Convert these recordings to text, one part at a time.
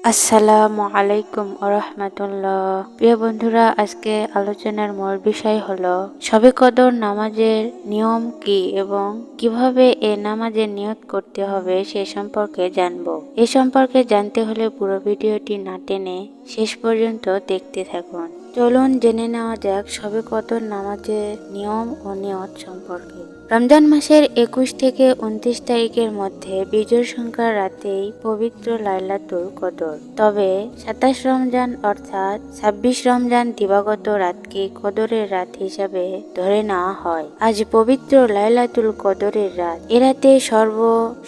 আসসালামু আলাইকুম আরহামাতুল্লাহ প্রিয় বন্ধুরা, আজকে আলোচনার মূল বিষয় হলো সবে কদর নামাজের নিয়ম কি এবং কীভাবে এ নামাজের নিয়ত করতে হবে সে সম্পর্কে জানব। এ সম্পর্কে জানতে হলে পুরো ভিডিওটি না টেনে শেষ পর্যন্ত দেখতে থাকুন। চলুন জেনে নেওয়া যাক সবে কদর নামাজের নিয়ম ও নিয়ত সম্পর্কে। রমজান মাসের একুশ থেকে উনত্রিশ তারিখের মধ্যে বিজয় সংখ্যার রাতেই পবিত্র লাইলাতুল কদর। তবে সাতাশ রমজান অর্থাৎ ছাব্বিশ রমজান দিবাগত রাতকে কদরের রাত হিসাবে ধরে নেওয়া হয়। আজ পবিত্র লাইলাতুল কদরের রাত। এ রাতে সর্ব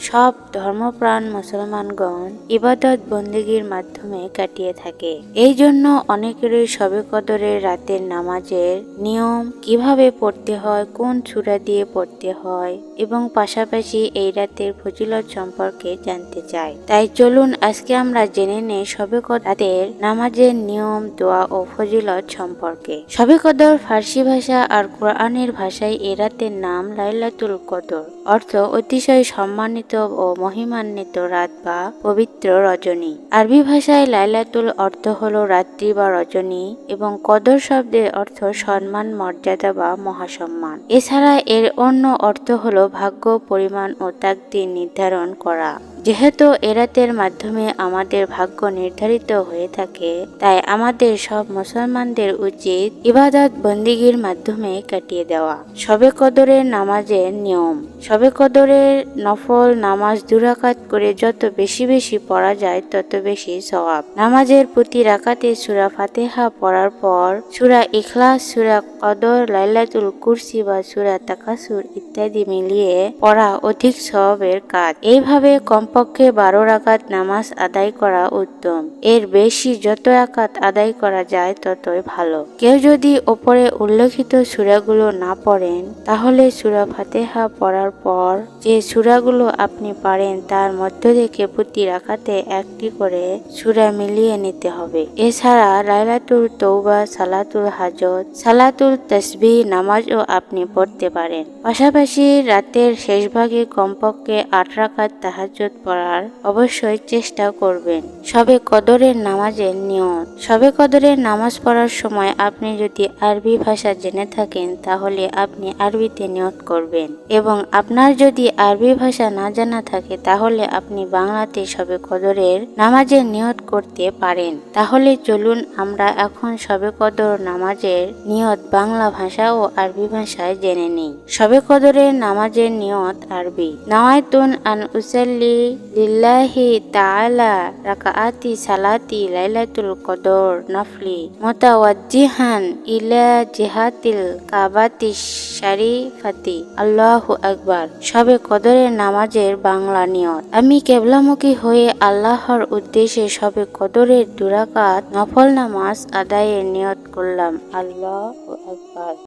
সব ধর্মপ্রাণ মুসলমানগণ ইবাদত বন্দিগির মাধ্যমে কাটিয়ে থাকে। এই জন্য অনেকেরই সবে কদরের রাতের নামাজের নিয়ম কীভাবে পড়তে হয়, কোন চূড়া দিয়ে পড়তে হয় এবং পাশাপাশি এই রাতের ফজিলত সম্পর্কে জানতে চাই তাই চলুন আজকে আমরা জেনে নেই সবে কদরের নামাজের নিয়ম, দোয়া ও ফজিলত সম্পর্কে। সবে কদর ফার্সি ভাষা আর কোরআনের ভাষায় এই রাতের নাম লাইলাতুল কদর। অর্থ অতিশয় সম্মানিত ও মহিমান্বিত রাত বা পবিত্র রজনী। আরবি ভাষায় লাইলাতুল অর্থ হল রাত্রি বা রজনী এবং কদর শব্দের অর্থ সম্মান, মর্যাদা বা মহাসম্মান। এছাড়া এর অন্য অর্থ হল ভাগ্য পরিমাণ ও তাকদির নির্ধারণ করা। যেহেতু এরাতের মাধ্যমে আমাদের ভাগ্য নির্ধারিত হয়ে থাকে, তাই আমাদের সব মুসলমানদের উচিত ইবাদত বন্দিগির মাধ্যমে কাটিয়ে দেওয়া। সবে কদরের নামাজের নিয়ম। সবে কদরের নফল নামাজ দুরাকাত করে যত বেশি বেশি পড়া যায়, তত বেশি সওয়াব। নামাজের প্রতি রাকাতে সুরা ফাতেহা পড়ার পর সুরা ইখলাস, সুরা কদর, লাইলাতুল কুরসি বা সুরা তাকাসুর ইত্যাদি মিলিয়ে পড়া অধিক সওয়াবের কাজ। এইভাবে কমপক্ষে বারো রাকাত নামাজ আদায় করা উত্তম। এর বেশি যত আকাত আদায় করা যায় ততই ভালো। কেউ যদি ওপরে উল্লেখিত সুরাগুলো না পড়েন, তাহলে সুরা ফাতেহা পড়ার পর যে সুরাগুলো আপনি পারেন, তার মধ্য থেকে প্রতি রাখাতে একটি করে সুরা মিলিয়ে নিতে হবে। এছাড়া লাইলাতুল তৌবা সালাতুল হাজত, সালাতুল তসবি নামাজও আপনি পড়তে পারেন। পাশাপাশি রাতের শেষ ভাগে কমপক্ষে আট রাকাত তাহাজত পড়ার অবশ্যই চেষ্টা করবেন। সবে কদরের নামাজের নিয়ম সবে কদরের নামাজ পড়ার সময় আপনি যদি আরবি ভাষা জেনে থাকেন, তাহলে আপনি আরবিতে নিয়ত করবেন। এবং আপনার যদি আরবি ভাষা না জানা থাকে, তাহলে আপনি বাংলাতে সবে কদরের নামাজের নিয়ত করতে পারেন। তাহলে চলুন আমরা এখন সবে কদর নামাজের নিয়ত বাংলা ভাষা ও আরবি ভাষায় জেনে নিই। সবে কদরের নামাজের নিয়ত আরবি। নাওয়াইতুন আন উসাল্লি লিল্লাহি তাআলা রাকাআতি সালাতি লাইলাতুল কদর নফলি মুতাওয়াজ্জিহান ইলা জিহাতিল কাবাতি শারিফাতি আল্লাহু আকবার সবে কদরের নামাজের বাংলা নিয়ত। আমি কেবলামুখী হয়ে আল্লাহর উদ্দেশ্যে সবে কদরের দুরাকাত নফল নামাজ আদায়ের নিয়ত করলাম। আল্লাহ আকবার।